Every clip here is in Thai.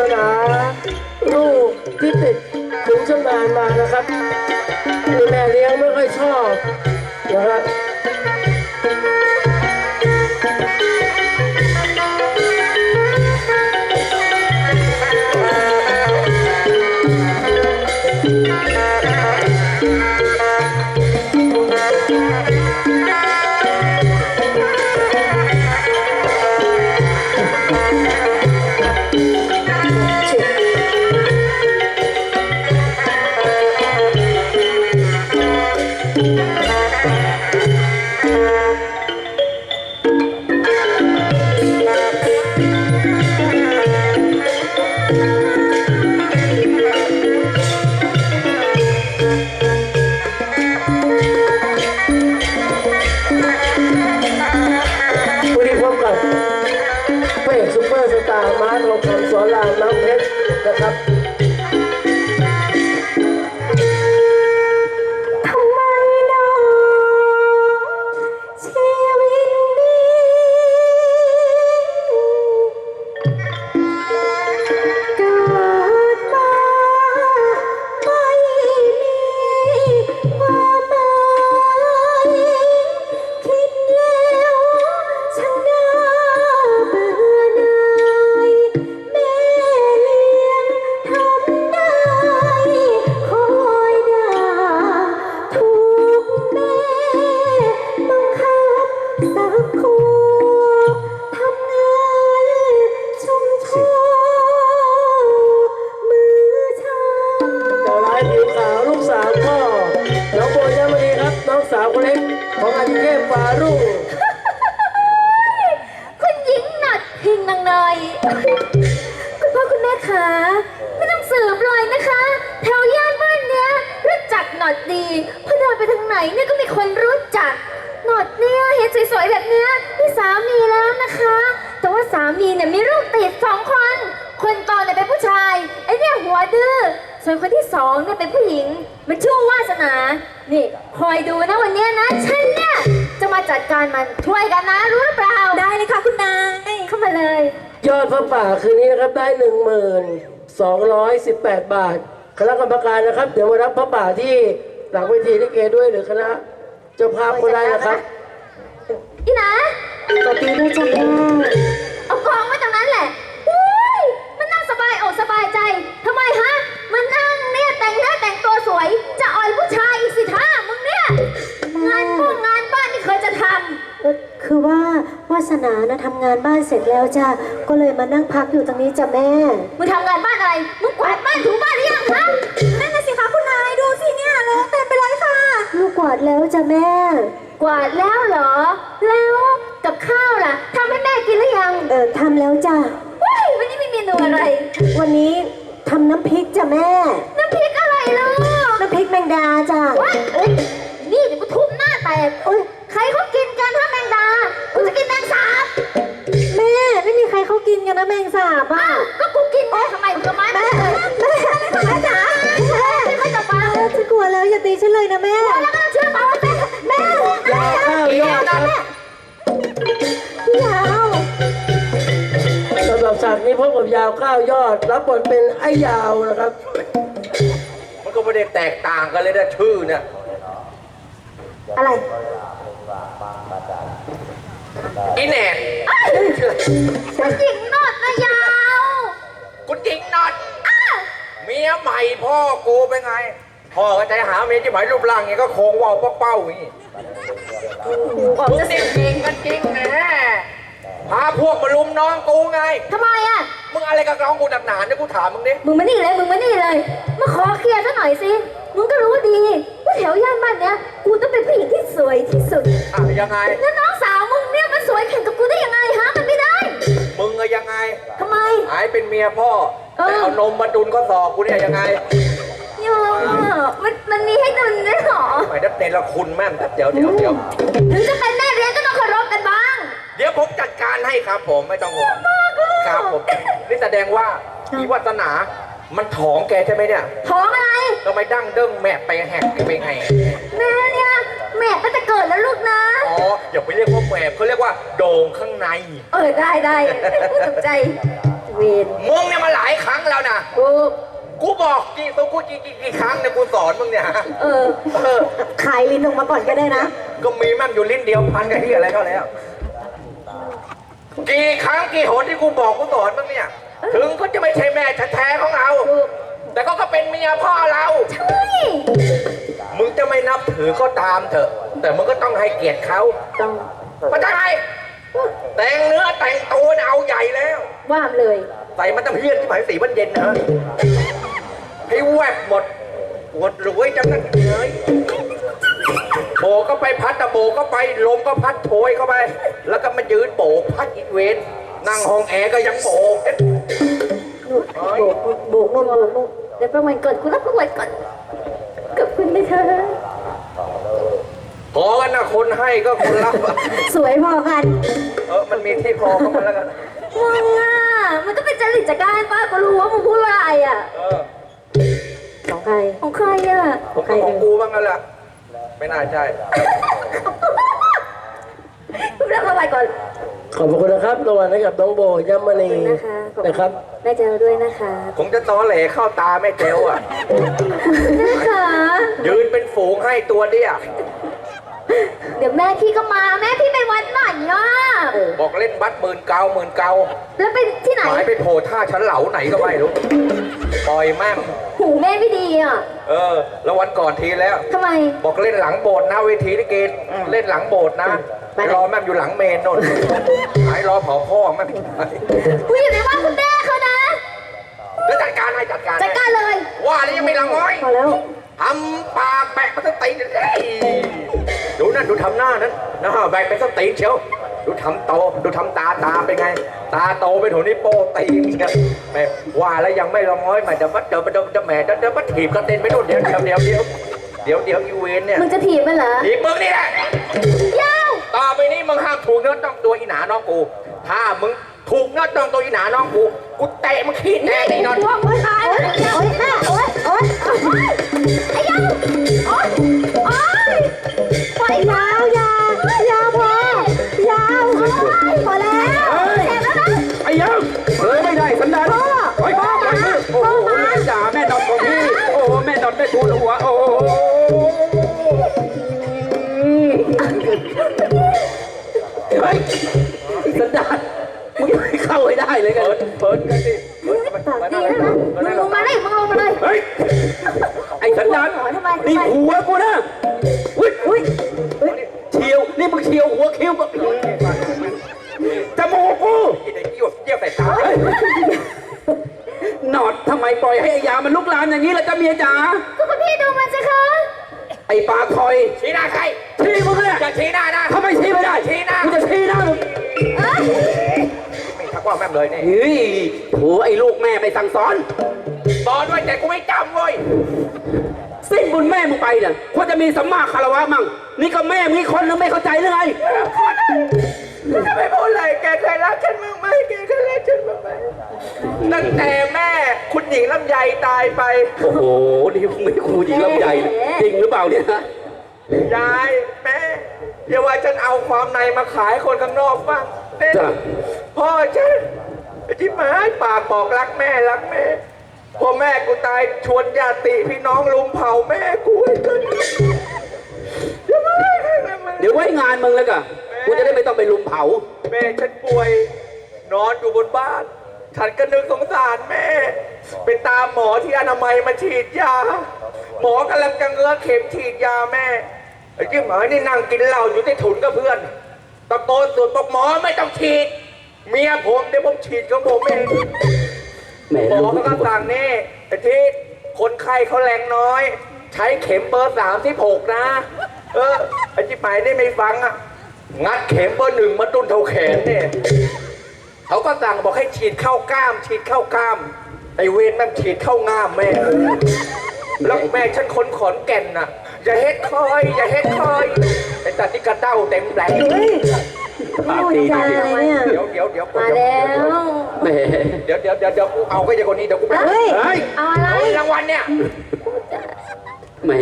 สนาลูกที่ติดถุงชำนาญมานะครับคือแม่เลี้ยงไม่ค่อยชอบนะครับ มาร์ทองคำสวนลามน้ำเพชรนะครับ สาวพ่อน้องโบยามณีครับน้องสาวคนเล็กของอาทิเทพฟารุคุณหญิงหนัดพิงนางเนยคุณพ่อคุณแม่ขาไม่ต้องสืบเลยนะคะแถวย่านบ้านเนี้ยรู้จักหนอดดีพอเดินไปทางไหนเนี่ยก็มีคนรู้จักหนอดเนี่ยเห็นสวยๆแบบเนี้ยมีสามีแล้วนะคะ แต่ว่าสามีเนี่ยมีลูกติดสองคนคนโตเนี่ยเป็นผู้ชายไอ้เนี่ยหัวดื้อ ส่วนคนที่สองเนี่ยเป็นผู้หญิง มันชื่อวาสนา นี่คอยดูนะวันเนี้ยนะ ฉันเนี่ยจะมาจัดการมันช่วยกันนะรู้หรือเปล่า ได้เลยค่ะคุณนาย เข้ามาเลย ยอดพระป่าคืนนี้นะครับได้หนึ่งหมื่นสองร้อยสิบแปดบาท คณะกรรมการนะครับ เดี๋ยวมารับพระป่าที่หลังเวทีลิเกด้วยหรือคณะเจ้าภาพก็ได้นะครับ อีนะ สวัสดีด้วยจ้ะแม่ งานบ้านเสร็จแล้วจ้ะก็เลยมานั่งพักอยู่ตรงนี้จ้ะแม่ำมึงทำงานบ้านอะไร มึงกวาดบ้านถูบ้านหรือยังคะนั่นน่ะสิคะคุณนายดูสิเนี่ยเลอะเต็มไปเลยค่ะ ลูกกวาดแล้วจ้ะแม่ กวาดแล้วเหรอากนี้พบกับยาวข้าวยอด รับบทเป็นไอ้ยาวนะครับ มันก็ไม่ได้แตกต่างกันเลยนะชื่อเนี่ยอะไร อีแหนกคุณหญิงนอดนะยาวคุณจริงนอดเมียใหม่พ่อกูเป็นไง พ่อก็ใจหาเมียที่หมายรูปร่างไงก็โค้งเว่าวเป้าๆอย่างนี้บอกมึงจะนี่จริงกันจริงแน่ พาพวกมาลุมน้องกูไง ทำไมอะ มึงอะไรกับน้องกูหนักหนาเนี่ยกูถามมึงดิมึงมานี่เลย มึงมานี่เลย มาขอเคลียร์ซะหน่อยสิ มึงก็รู้ดีว่าแถวย่านบ้านเนี้ย กูต้องเป็นผู้หญิงที่สวยที่สุด อะยังไง แล้วน้องสาวมึงเนี่ยมันสวยแข่งกับกูได้ยังไงฮะ มันไม่ได้ มึงอะยังไง ทำไม หายเป็นเมียพ่อเออแต่เอานมมาดุนข้อศอกกูเนี่ยยังไงโยมันมันมีให้ดุนด้วยเหรอหมายถึงเนรคุณแม่นแต่เดี๋ยวเดี๋ยวเดี๋ยวถึงจะเป็นแม่เลี้ยงก็ต้องเคารพกันบ้างเดี๋ยวผมจัดการให้ครับผมไม่ต้องห่วงครับผมนี่แสดงว่าอีวัฒนา มันท้องแกใช่ไหมเนี่ยท้องอะไร ทำไมดั้งเด้งแม่ไปแหกไปไงแม่เนี่ยแม่ก็จะเกิดแล้วลูกนะ อ๋ออย่าไปเรียกว่าแหมเขาเรียกว่าโด่งข้างใน เออได้ได้พูดถูกใจเวนมึงเนี่ยมาหลายครั้งแล้วนะ กูกูบอกกี่ตัวกูกี่กี่กี่ครั้งเนี่ยกูสอนมึงเนี่ยฮะเออ เออ ขายลิ้นออกมาก่อนก็ได้นะ ก็มีมั่งอยู่ลิ้นเดียวพันกับที่อะไรก็แล้ว กี่ครั้งกี่หนที่กูบอกกูสอนมึงเนี่ย ถึงก็จะไม่ใช่แม่แท้ๆของเรา แต่ก็ก็เป็นเมียพ่อเรา ใช่ มึงจะไม่นับถือก็ตามเถอะ แต่มึงก็ต้องให้เกียรติเขาต้องเข้าใจไหมแต่งเนื้อแต่งตัวเนี่ยเอาใหญ่แล้ว ว่ามเลยใส่มันต้องเฮี้ยนที่หมายสีมันเย็นนะให้แวบหมดปวดรวยจังนั้นเลย โบกก็ไปพัดตะโบกก็ไปลมก็พัดโชยเข้าไป แล้วก็มายืนโบกพัดอีเวนนั่งห้องแอร์ก็ยังโบกโบกโบกนู่นโบกนู่นเดี๋ยวประมาณก่อนคุณรับประวัติก่อนกับคุณไม่เธอพอกันนะคนให้ก็คนรับสวยพอกัน เออมันมีที่พอเข้ามาแล้วกันมึงอะมันก็เป็นจริตจักรานป้าก็รู้ว่ามึงพูดว่าอะไรอะของใครของใครอะผมก็ของกูบ้างนั่นแหละ ไม่น่าใช่รับประวัติก่อน ขอบคุณนะครับรางวัลให้กับน้องโบย่ำมณีนะคะขอบนะครับ แม่เจอด้วยนะคะผมจะตอแหลเข้าตาแม่เจลอะ นะคะยืนเป็นฝูงให้ตัวเดียว เดี๋ยวแม่พี่ก็มาแม่พี่ไปวัดหน่อยอะบอกเล่นบัตรหมื่นเกาหมื่นเกาแล้วไปที่ไหนหมายไปโผล่ท่าชั้นเหลาไหนก็ไม่รู้ปล่อยแม่งหูแม่ไม่ดีอะ เออ แล้ววันก่อนทีแล้วทำไม บอกเล่นหลังโบสถ์นะเวทีลิเกเล่นหลังโบสถ์นะไปรอแม่งอยู่หลังเมนนนหายรอเผาพ่อแม่งคุณอย่าไปว่าคุณแม่เขานะแล้วจัดการให้จัดการจัดการเลย ว่าแล้วยังไม่ละง้อยพอแล้ว ทำปากแบกมันต้องตีนเอ้ยดูนั่นดูทำหน้านั้นนะฮะแบกเป็นต้องตีนเชียว ดูทำโตดูทำตาตาเป็นไง ตาโตเป็นหัวนิ้วโป้ตีนเชียวแม่ว่าแล้วยังไม่ละง้อยมาเดี๋ยวมัดเดี๋ยวเดี๋ยวเดี๋ยวแม่เดี๋ยวเดี๋ยวมัดถีบกระเด็นไปนู่นเดี๋ยวเดี๋ยวเดี๋ยวเดี๋ยวเดี๋ยวเดี๋ยวอีเวนเนี่ยมึงจะถีบมันเหรอถีบมึงนี่แหละยาวต่อไปนี้มึงห้ามถูกเนื้อต้องตัวอีหนาน้องกูถ้ามึงถูกเนื้อต้องตัวอีหนาน้องกูกูเตะมึงขี้แน่แน่นอนพวกมึงตาย ฮ้ยไอ้สันดานมึงยังไม่เข้าให้ได้เลยกัน เปิดกันสิเปิดกันปากดีนะมึงลงมาเลยมึงลงมาเลยเฮ้ย ไอ้สันดานทำไมนี่ทำไมหัวกูนะอุ้ยอุ้ยเฉียว นี่มึงเฉียวหัวคิ้วกับจมูกกูไอ้เยี่ยวเยี่ยวใส่ตาเฮ้ยหนอดทำไมปล่อยให้ไอ้ยามันลุกลามอย่างนี้ล่ะจ้าเมียจ๋า ก็คุณพี่ดูมันสิคะ ไอ้ปากคอยชี้หน้าใครชี้มึงเนี่ยจะชี้หน้านะทำไมชี้ไม่ได้ชี้หน้ากูจะชี้หน้ามึงเอ้ยไม่ทักว่าแม่งเลยนี่เฮ้ยโหไอ้ลูกแม่ไปสั่งสอนสอนด้วยแต่กูไม่จำเว้ยสิ้นบุญแม่มึงไปเนี่ยควรจะมีสัมมาคารวะมั่งนี่ก็แม่มึงอีกคนนึงไม่เข้าใจหรือไง จะไม่พูดเลย แกเคยรักฉันบ้างไหมแกเคยรักฉันบ้างไหมตั้งแต่แม่คุณหญิงลำไยตายไป โอ้โห นี่มึงไม่ครูจริงลำใหญ่เลยจริงหรือเปล่าเนี่ยฮะยายแม่อย่าว่าฉันเอาความในมาขายคนข้างนอกบ้างเต้นจ้ะพ่อฉันไอ้ที่หมายปากบอกรักแม่รักแม่ พอแม่กูตายชวนญาติพี่น้องลุมเผาแม่กูให้กันอย่ามาให้ใครมา เดี๋ยวไว้งานมึงแล้วกัน กูจะได้ไม่ต้องไปลุมเผา แม่ฉันป่วย นอนอยู่บนบ้าน ฉันก็นึกสงสารแม่ ไปตามหมอที่อนามัยมาฉีดยา หมอกำลังจะเงื้อเข็มฉีดยาแม่ไอ้ที่หมายนี่นั่งกินเหล้าอยู่ที่ถุนกับเพื่อนตะโกนสุดบอกหมอไม่ต้องฉีด เมียผมเดี๋ยวผมฉีดของผมเองแหมหมอลูกเขาก็สั่งนี่ไอ้ที่คนไข้เขาแรงน้อย ใช้เข็มเบอร์สามที่หกนะ เออไอ้ที่หมายนี่ไม่ฟังอะ งัดเข็มเบอร์หนึ่งมาตุ้นเท่าแขนเนี่ยเขาก็สั่งบอกให้ฉีดเข้ากล้าม ฉีดเข้ากล้ามไอเวนแม่งฉีดเข้าง่ามแม่แล้วแม่ฉันคนขอนแก่นน่ะ อย่าเฮ็ดคอย อย่าเฮ็ดคอยไอ้ตัดที่กระเด้าเต็มแรงเฮ้ยปากพูดดีจาจริงอะไรเนี่ยเดี๋ยวเดี๋ยวเดี๋ยวมาแล้วๆแหมเดี๋ยวเดี๋ยวเดี๋ยวเดี๋ยวกูเอาก็อย่างคนนี้เดี๋ยวกูไปเฮ้ยเฮ้ยเอาอะไรเอารางวัลเนี่ย แหม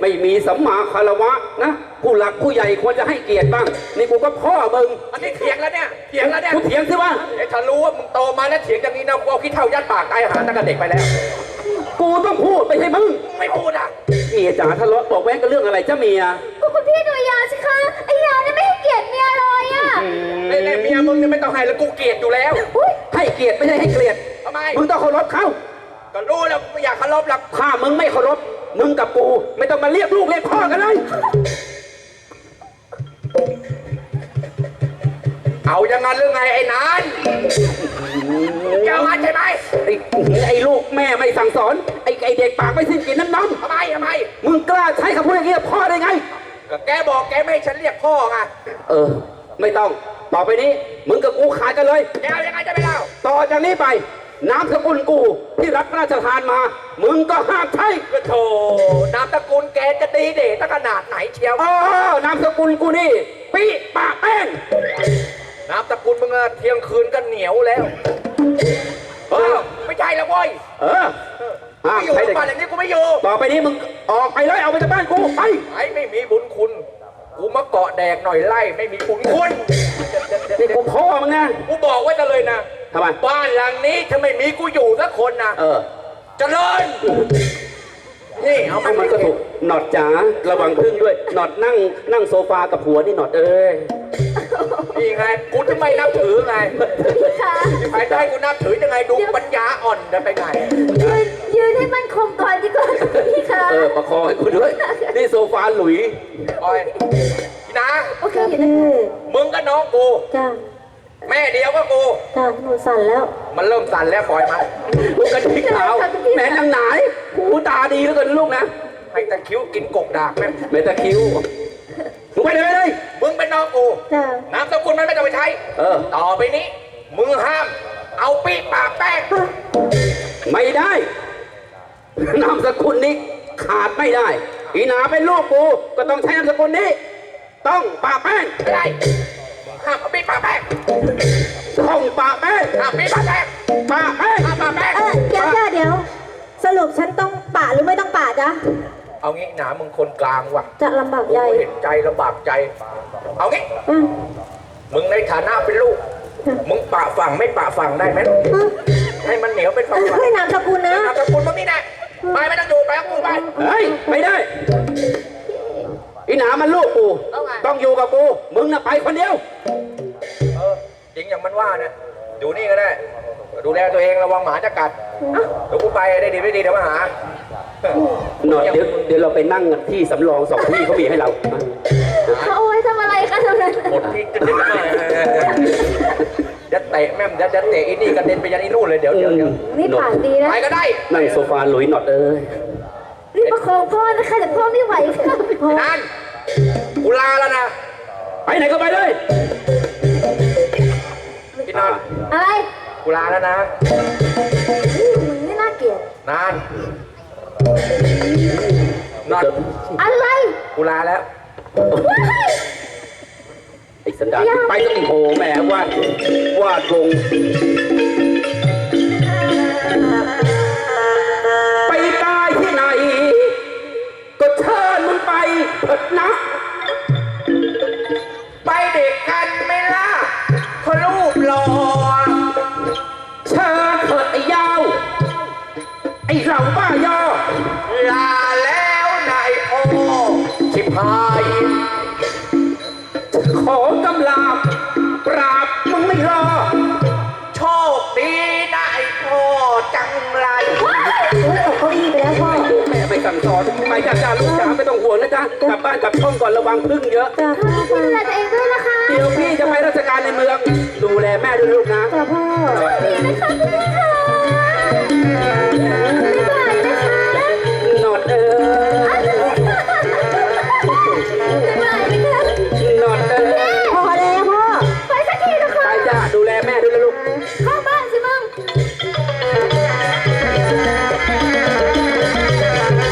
ไม่มีสัมมาคารวะนะ ผู้หลักผู้ใหญ่ควรจะให้เกียรติบ้าง นี่กูก็พ่อมึงอันนี้เถียงแล้วเนี่ยเถียงแล้วเนี่ยกูเถียงสิว่าไอ้ถ้ารู้ว่ามึงโตมาแล้วเถียงอย่างนี้นะกูเอาขี้เท่ายัดปากตายหาตั้งแต่เด็กไปแล้ว กูต้องพูดไม่ใช่มึงไม่พูดอะเมียจ๋าทะเลาะบอกแว้งกันเรื่องอะไรจ้าเมียก็คุณพี่ดูยาสิคะไอ้ยาเนี่ยไม่ให้เกียรติเมียเลยอะไอ้เมียมึงเนี่ยไม่ต้องให้แล้วกูเกลียดอยู่แล้วอุ้ยให้เกียรติไม่ใช่ให้เกลียดทำไมมึงต้องเคารพเขา ก็รู้แล้วไม่อยากเคารพหรอกถ้ามึงไม่เคารพมึงกับกู ไม่ต้องมาเรียกลูกเรียกพ่อกันเลย เอาอย่างนั้นหรือไงไอ้นานจะเอามันใช่ไหมไอ้ไอ้ลูกแม่ไม่สั่งสอนไอ้ไอ้เด็กปากไม่สิ้นกินน้ำนมทำไมทำไมมึงกล้าใช้คำพูดอย่างนี้กับพ่อได้ไง ก็แกบอกแกไม่ให้ฉันเรียกพ่อไงเออ ไม่ต้อง ต่อไปนี้ มึงกับกูขาดกันเลย แกเอายังไงจะไม่เล่า ต่อจากนี้ไป น้ำสกุลกูที่รับพระราชทานมา มึงก็ห้ามใช้ก็โธ่นามตระกูลแกจะดีเดตั้งขนาดไหนเชียวอ๋อนามสกุลกูนี่ปีปากแป้งนามตระกูลมึงอะเที่ยงคืนก็เหนียวแล้วเออไม่ใช่แล้วเว้ยเออห้ามไม่อยู่ใช้โรเด็งพกยาบาลอย่างนี้กูไม่อยู่ต่อไปนี้มึงออกไปเลยเอาไปจากบ้านกูไปไอ้ไม่มีบุญคุณ กูมาเกาะแดกหน่อยไล่ไม่มีบุญคุณนี่กูพ่อมึงนะกูบอกไว้กันเลยนะ ทำไม บ้านหลังนี้ถ้าไม่มีกูอยู่สักคนนะเออเจริญนี่เอาเอามันก็ถูกหนอดจ๋าระวังพึ่งด้วยหนอดนั่งนั่งโซฟากับผัวนี่หนอดเอ้ยนี่ไงกูจะไม่นับถือไงพี่คะใครได้กูนับถือยังไงดูปัญญาอ่อนจะไปไหนยืนยืนให้มันคงก่อนดีกว่าพี่คะเออประคองให้กูด้วย นี่โซฟาหลุย โอ้ยพี่นางโอเคจ้าอยู่นะพี่มึงก็น้องกูจ้า แม่เดียวก็กูจ้าหนูสั่นแล้ว มันเริ่มสั่นแล้วปล่อยมันลูกกระดิ่งขาวแม่นางหนายหูตาดีเหลือเกินลูกนะให้ตะคริ้วกินกกดากแม่งเมตาคิวมึงไปเลยไปเลยมึงเป็นน้องกูจ้านามสกุลมันไม่ต้องไปใช้เออ ต่อไปนี้ มึงห้าม เอาปีปากแป้งไม่ได้ นามสกุลนี้ขาดไม่ได้ อีหนาเป็นลูกกูก็ต้องใช้นามสกุลนี้ ต้องปะแป้งไม่ได้มึง ห้ามเอาปีปากแป้งต้องปะแป้งห้ามปีปากแป้งปะแป้งห้ามปากแป้งเออเดี๋ยวจ้าเดี๋ยว สรุปฉันต้องป่าหรือไม่ต้องป่าจ๊ะ เอางี้หนามึงคนกลางว่ะจะลำบากกูใจเห็นใจลำบากใจ เอางี้ อืมมึงในฐานะเป็นลูก มึงปะฝั่งไม่ปะฝั่งได้ไหมอืมให้มันเหนียวเป็นฝั่งฝั่งให้นามสกุลนะนามสกุลมึงนี่นะไปไม่ต้องอยู่ไปกับกูไป เฮ้ยไม่ได้ อีหนามันลูกกู เอาไง ต้องอยู่กับกู มึงน่ะไปคนเดียว เออจริงอย่างมันว่าเนี่ยอยู่นี่ก็ได้ ดูแลตัวเองระวังหมาจะกัดเดี๋ยวกูไปได้ดีไม่ดีเดี๋ยวมาหาหนอดเดี๋ยวเดี๋ยวเราไปนั่งกันที่สำรองสองที่เขามีให้เราเขาเอาไว้ทำอะไรคะตรงนั้นหมดที่จะดึงมาจะเตะแม่มจะจะเตะอีนี่กระเด็นไปยันอีนู่นเลยเดี๋ยวเดี๋ยวเดี๋ยวนี่ปากดีนะ ไปก็ได้นั่งโซฟาหลุยหนอดเอ้ย รีบประคองพ่อนะคะแต่พ่อไม่ไหวค่ะไอ้นั่น กูลาแล้วนะ ไปไหนก็ไปเลยพี่นันอะไรกูลาแล้วนะมึงนี่น่าเกลียด นานนอนอะไร กูลาแล้ว ไอ้สันดานไปก็โอ้โหแหมวาดวาดวง นะ กลับบ้านกลับช่องก่อนระวังพึ่งเยอะ จ้าพ่อพี่ดูแลตัวเองด้วยนะคะ เดี๋ยวพี่จะไปราชการในเมือง ดูแลแม่ด้วยลูกนะจ้าพ่อนี่นะคะคุณพี่ค่ะ